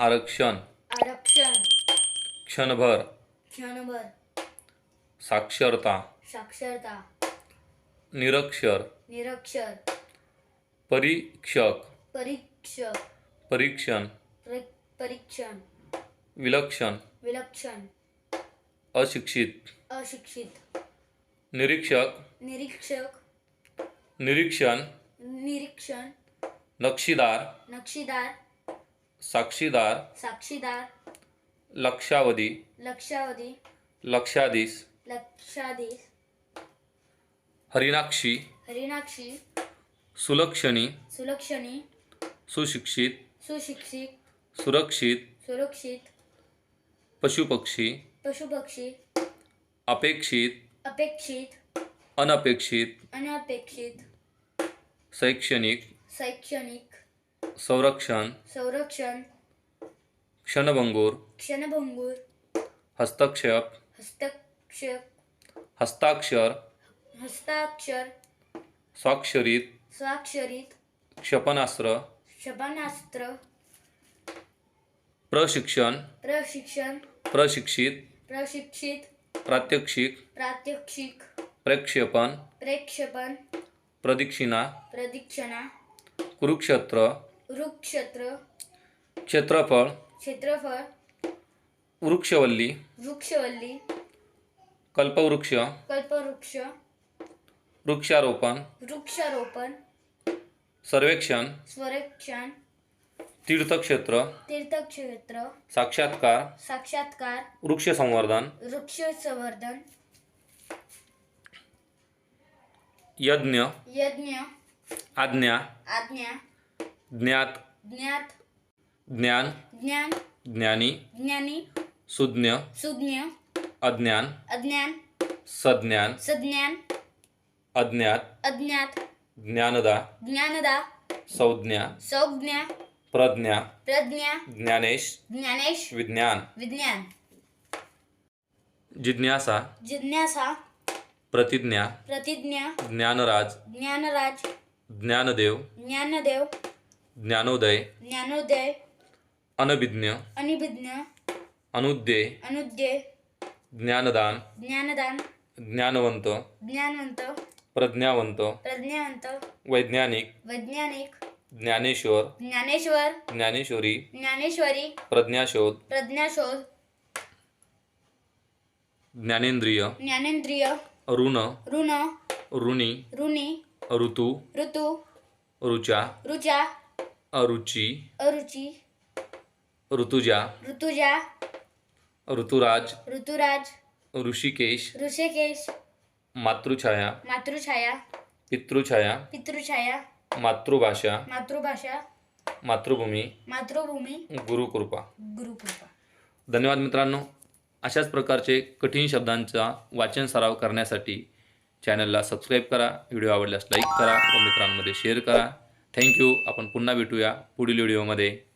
आरक्षण। आरक्षण। क्षणभर। क्षणभर। साक्षरता। साक्षरता। निरक्षर। निरक्षर। परीक्षक। परीक्षक। परीक्षण। परीक्षण। विलक्षण। विलक्षण। अशिक्षित। अशिक्षित। निरीक्षक। निरीक्षक। निरीक्षण। निरीक्षण। नक्षीदार। नक्षीदार। साक्षीदार साक्षीदार लक्षावधी लक्षावधी लक्षाधीश लक्षाधीश हरिणाक्षी हरिणाक्षी सुलक्षणी सुलक्षणी सुशिक्षित सुशिक्षित सुरक्षित सुरक्षित पशुपक्षी पशुपक्षी अपेक्षित अपेक्षित अनपेक्षित अनपेक्षित शैक्षणिक शैक्षणिक संरक्षण. संरक्षण. क्षणभंगूर. क्षणभंगूर. हस्तक्षेप. हस्तक्षेप. हस्ताक्षर. हस्ताक्षर. स्वाक्षरीत. स्वाक्षरीत. क्षपणास्त्र. क्षपणास्त्र. प्रशिक्षण. प्रशिक्षण. प्रशिक्षित. प्रशिक्षित. प्रात्यक्षिक. प्रात्यक्षिक. प्रक्षेपण. प्रेक्षेपण. प्रदक्षिणा. प्रदक्षिणा. कुरुक्षेत्र. वृक्षत्र क्षेत्रफळ क्षेत्रफळ वृक्षवल्ली वृक्षवल्ली कल्पवृक्ष कल्पवृक्ष वृक्षारोपण वृक्षारोपण सर्वेक्षण स्वरक्षण तीर्थक्षेत्र तीर्थक्षेत्र साक्षात्कार साक्षात्कार वृक्ष संवर्धन वृक्ष संवर्धन यज्ञ यज्ञ आज्ञा आज्ञा ज्ञात. ज्ञात. ज्ञान. ज्ञान. ज्ञानी. ज्ञानी. सुज्ञ. सुज्ञ. अज्ञान. अज्ञान. सज्ञान. सज्ञान. अज्ञात. अज्ञात. ज्ञानदा. ज्ञानदा. संज्ञा. संज्ञा. प्रज्ञा. प्रज्ञा. ज्ञानेश. ज्ञानेश. विज्ञान. विज्ञान. जिज्ञासा. जिज्ञासा. प्रतिज्ञा. प्रतिज्ञा. ज्ञानराज. ज्ञानराज. ज्ञानदेव. ज्ञानदेव. ज्ञानोदय ज्ञानोदय अनभिज्ञ अनिभिज्ञ अनुद्ये अनुद्य ज्ञानदान ज्ञानदान ज्ञानवंत ज्ञानवंत प्रज्ञावंत प्रज्ञावंत वैज्ञानिक वैज्ञानिक ज्ञानेश्वर ज्ञानेश्वर ज्ञानेश्वरी ज्ञानेश्वरी प्रज्ञाशोध प्रज्ञाशोध ज्ञानेंद्रिय ज्ञानेंद्रिय ऋण ऋण ऋणी ऋणी ऋतू ऋतू ऋचा ऋचा अरुची अरुची ऋतुजा ऋतुजा ऋतुराज ऋतुराज ऋषिकेश ऋषिकेश मातृछाया मातृछाया पितृछाया पितृछाया मातृभाषा मातृभाषा मातृभूमी मातृभूमी गुरुकृपा. गुरुकृपा. धन्यवाद मित्रांनो. अशाच प्रकारचे कठीण शब्दांचा वाचन सराव करण्यासाठी चॅनलला सबस्क्राईब करा व्हिडिओ आवडल्यास लाईक करा व मित्रांमध्ये शेअर करा. थँक्यू. आपण पुन्हा भेटूया पुढील व्हिडिओमध्ये.